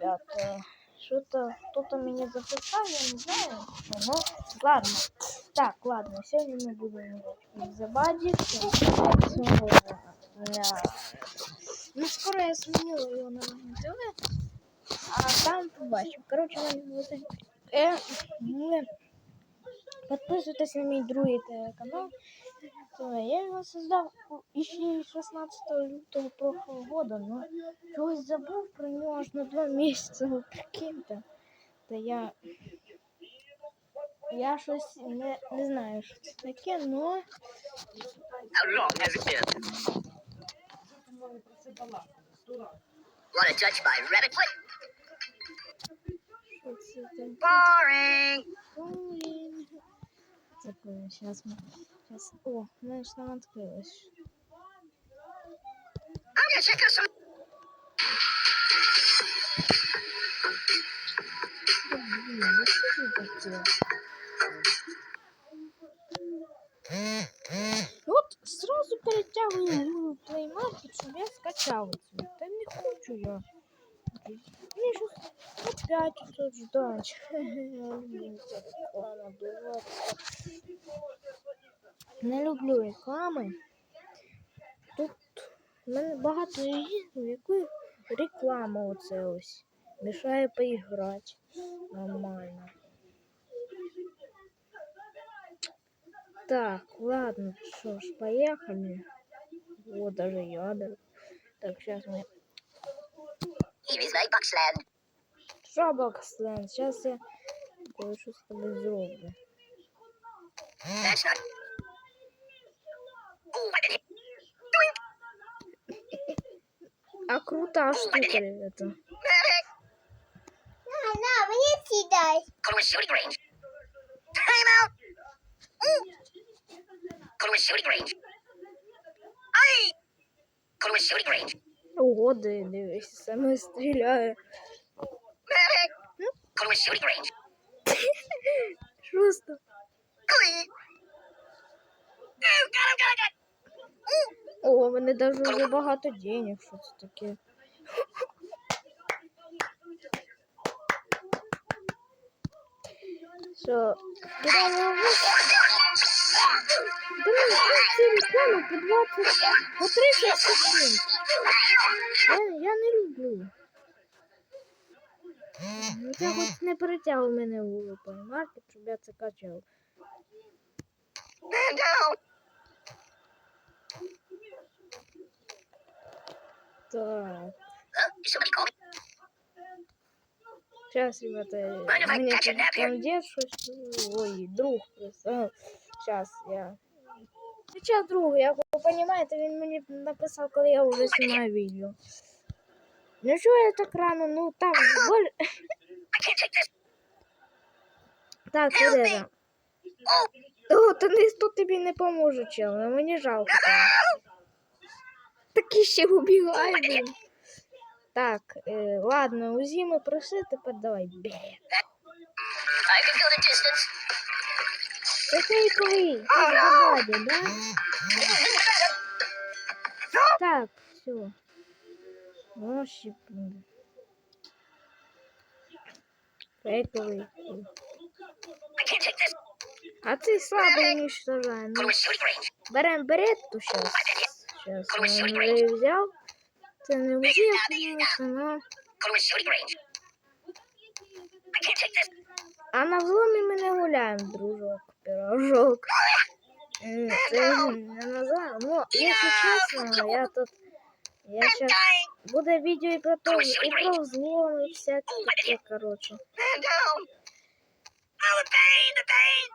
ребята. Что-то кто-то меня записал, я не знаю. Ну, ладно. Так, ладно, сегодня мы будем в Забаді. Ну, скоро я сменила его на ТВ. А там побачимо. Короче, е, ми Подписывайтесь на мой другий канал. Я его создал еще 16 лютого прошлого года, но чогось забыл про него аж на два месяца. Ви прикиньте. Та я. Я щось не, не знаю, що це таке, но. Wanna rabbit foot? Boring. Такое, сейчас мы... Сейчас... Out some. Блин, ну что это такое? Вот сразу Play Market, щоб я скачав цю. Та не хочу я. Мені щось опять тут ждать. Не люблю реклами. Тут в мене багато в яку реклама оце ось. Мішає поіграти нормально. Так, ладно, что ж, поехали. Вот даже ядер. Так, сейчас мы... Что, Боксленд? Сейчас я кое-что с тобой сделаю. А крутая штука это. На, мне кидай. Ого, да, range. Просто. Aye. Oh, got him, got him, got him. О, у мене даже вже багато денег, що це таке. Що, кидаємо в Да ну, ці реклами по 20, по 30 секунд. Я, я не люблю. Ну, це хоч не перетягуй мене в маркет, щоб я це качав. Так. Huh? Did somebody call me? Сейчас, ребята, Mind if I мне catch a тут nap here? там дед щось- Ой, друг прислав. Сейчас я. Сейчас друг, як ви розумієте, він мені написав, коли я вже знімаю відео. Ну що я так рано? Ну так, боль... I can't take this. Так, Help іде me. там. Oh, О, та ніхто тобі не поможе, чел, ну мені жалко. тебе. Такі ще убігає, блін. Так, е, ладно, УЗІ ми пройшли, тепер давай, бе. I can feel the distance. Це фейковий, це забаді, да? Так, все. Ну, щипнули. Фейковий. I can't take this. А цей слабий уничтожає. Go Ну, to a shooting range. берем беретту сейчас. Сейчас я вже її взяв. Це не УЗІ, конечно, но... Go to a shooting range. I can't take this. А на взломі ми не гуляємо, дружок, пирожок. М, Це не назад. Ну, якщо чесно, я тут... Я I'm сейчас... dying. Буде відео і про то, і про взлом, і всяке таке, короче. Man down. Oh, the pain, the pain.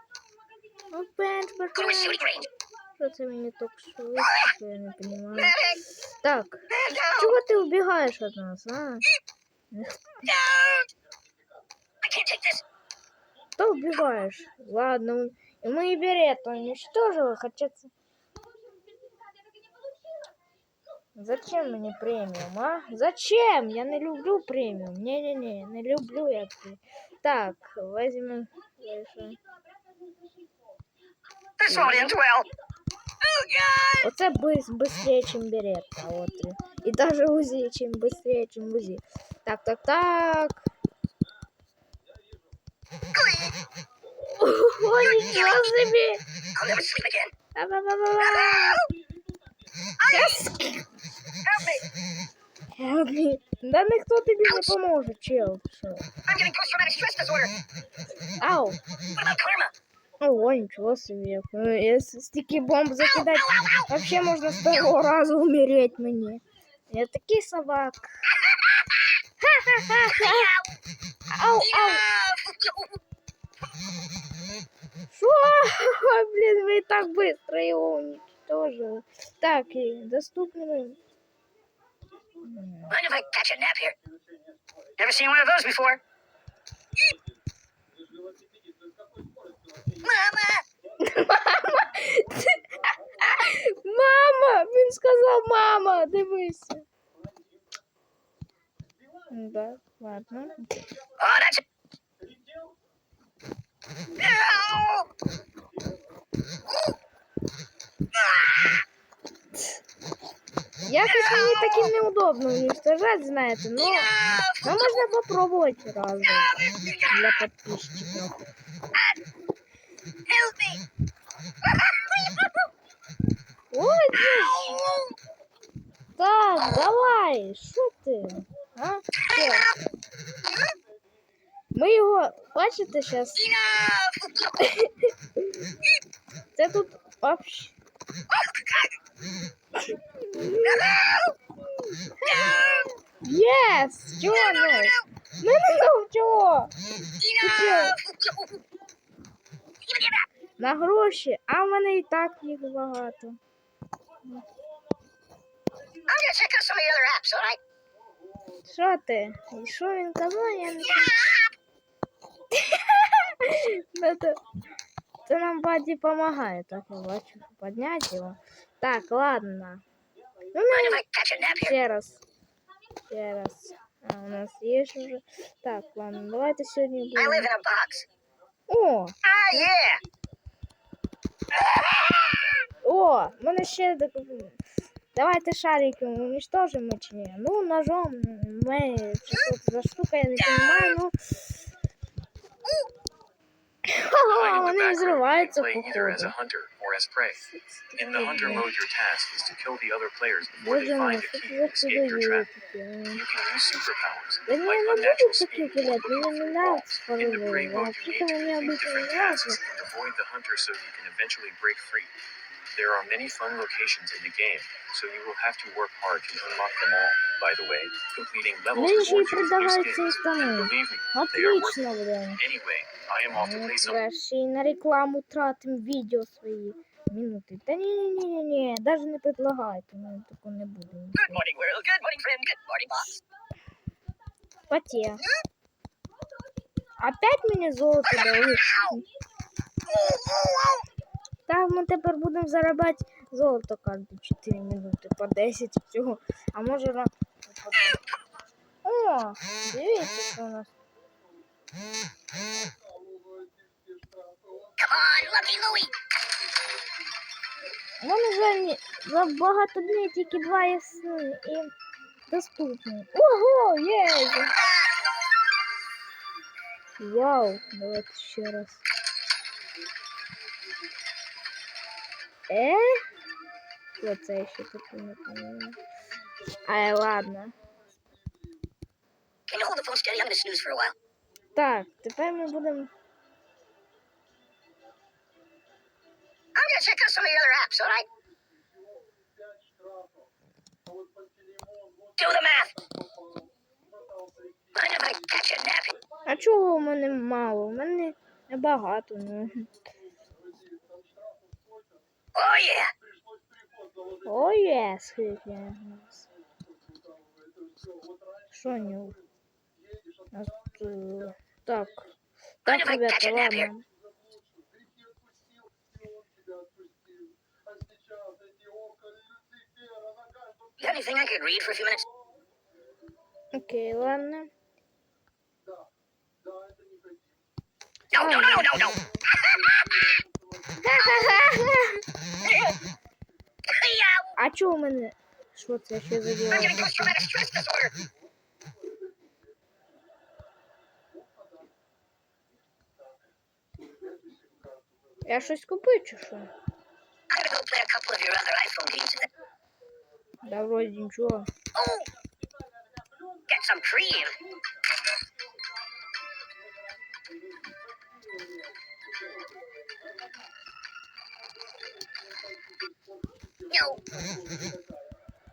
Ну, пенч, Go to a пошли. shooting range. Що це мені так швидко, я не понимаю. Medic. Так, Man down. чого ти убігаєш від нас, а? Don't. I can't take this. Что убиваешь? Ладно, и мы и берет уничтожила, хотя... це- Зачем мне премиум, а? Зачем? Я не люблю премиум. Не-не-не, не люблю я премиум. Так, возьмем... дальше. This won't end well. Оце быс, быстрее, чем беретка. Вот. И даже УЗИ, чем быстрее, чем УЗИ. Так, так, так. Ой, me! Help me. Да ніхто тобі не поможе, чел. Ау. What about karma? Ого, нічого собі. Ну, Якщо стільки бомб закидати, вообще можна з того разу умереть мені. Я такий собак. Ха-ха-ха-ха. Ау, ау. Enough! Что? Блин, вы и так быстро его уничтожили. Так, и доступны вы. Mind if I catch a nap here? Never seen one of those before. Mama! Мама! Він сказав мама, дивися. Да, ладно. Oh, that's it. No! Якось мені таки неудобно уничтожать, знаєте, но, но можна попробовать разом для подписчиков. Help me! Ой. Так, давай, що ти? А? Що? Ми його, бачите, Enough! це тут вообще. Єс! Чого ну? Ну, ну, чого? На гроші, а в мене і так їх багато. Що ти? І що він казав, я не Ну, це, це нам Баді допомагає, так я бачу. Підняти його. Так, ладно. Ну, ну, ще раз. Ще раз. А, у нас є ж уже. Так, ладно, давайте сьогодні будемо. О! Yeah! О! мене ще. Давайте шарики уничтожимо чи ні? Ну, ножом ми за штука, я не розумію, ну. The play either as a hunter or as prey. In the hunter mode, your task is to kill the other players before they find a key to escape your trap. You can use superpowers like unnatural speed or looking for In the prey mode, you need to complete different tasks and avoid the hunter so you can eventually break free. There are many fun locations in the game, so you will have to work hard to unlock them all. By the way, completing levels Anyway, I am off to play some... Краще на рекламу тратим видео свои минуты. Да не, не, не, не, даже не предлагайте, мы такого не будем. Good morning, world. Good morning, friend. Good morning, boss. Поте. Опять мені золото дали. Так, ми тепер будемо заробляти золото кожні 4 минути по 10 всього. А може на. О, дивіться, що у нас. Come on, Lucky Louie. У мене за, ні- за багато днів тільки два ясни і доступні. Ого, є! Вау, давайте ще раз. Е? Що це ще таке не пам'ятаю. Ай, ладно. Can you hold the phone steady? I'm gonna snooze for a while. Так, тепер ми будемо. I'm gonna check out some of the other apps, alright? Do the math. Mind if I catch a nap? А чого у мене мало? У мене небагато, ну. Oh yeah. О, є, скільки у нас. Що не? Так. Так, ребята, ладно. Окей, ладно. No, no, no, no, no. чого у мене? Що це ще за I'm діло? getting post-traumatic stress disorder. Я щось купив чи що? I'm gonna go play a couple of your other iPhone games. and then- Да вроді нічого. Oh! Get some cream.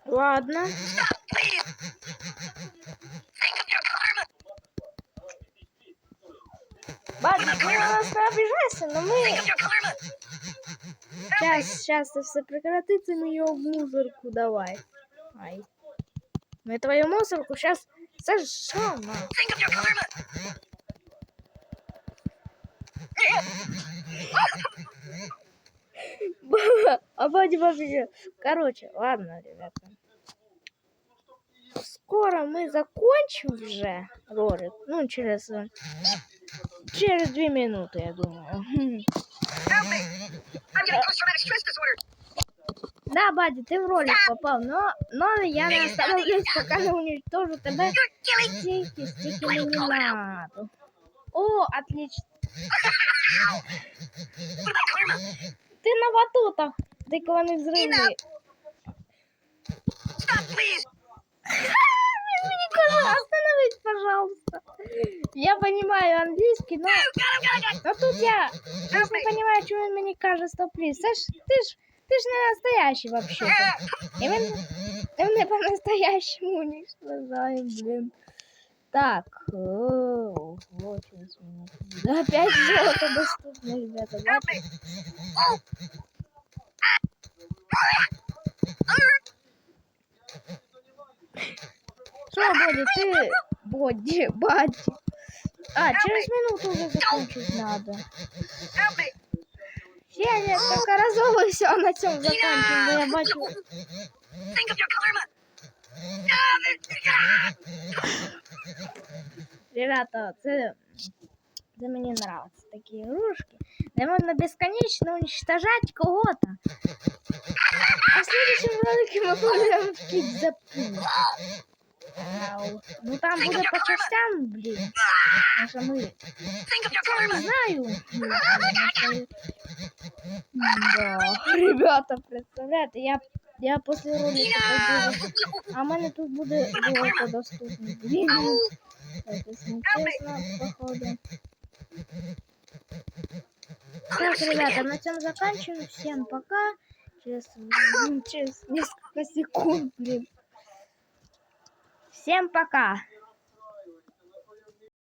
Ладно. Бадик, ну на нас не обижайся, но мы... Сейчас, сейчас это все прекратится, мы ее в мусорку давай. Ай. Мы твою мусорку сейчас сожжем. на. Karma. А вообще... Короче, ладно, ребята. Скоро мы закончим уже ролик. Ну, через... Через две минуты, я думаю. Да, Бади, ты в ролик попал, но, но я не остановлюсь, пока не уничтожу тебя. Стики, стики не надо. О, отлично. Ты на батутах. Тыквенные взрывы. Stop, please. Николай, остановись, пожалуйста. Я понимаю английский, но, но тут я, я не понимаю, чего он мне кажет, что плиз. Ты ж, ты ж, ты ж не настоящий вообще-то. Мы, и мы по-настоящему уничтожаем, блин. Так, вот минуту. Да, опять золото доступно, ребята. Что, Боди, ты... Боди, Бади. А, через минуту уже закончить надо. Help me. Я несколько разово все на чем заканчиваю, но я бачу... Think of your karma. Ребята, це, це мені нравятся такі ігрушки, де можна безконечно уничтожать кого-то. А в следующем ролике мы будем вкить за путь. Ау. Ну там буде по частям, блін. Тому що ми Think of your Я не karma. знаю. Да. Ребята, представляете, я, я после ролика пойду. А в мене тут буде золото. Блін, походу. Так, ребята, на этом заканчиваем. Всем пока. Через, через несколько секунд, блин. Всем пока.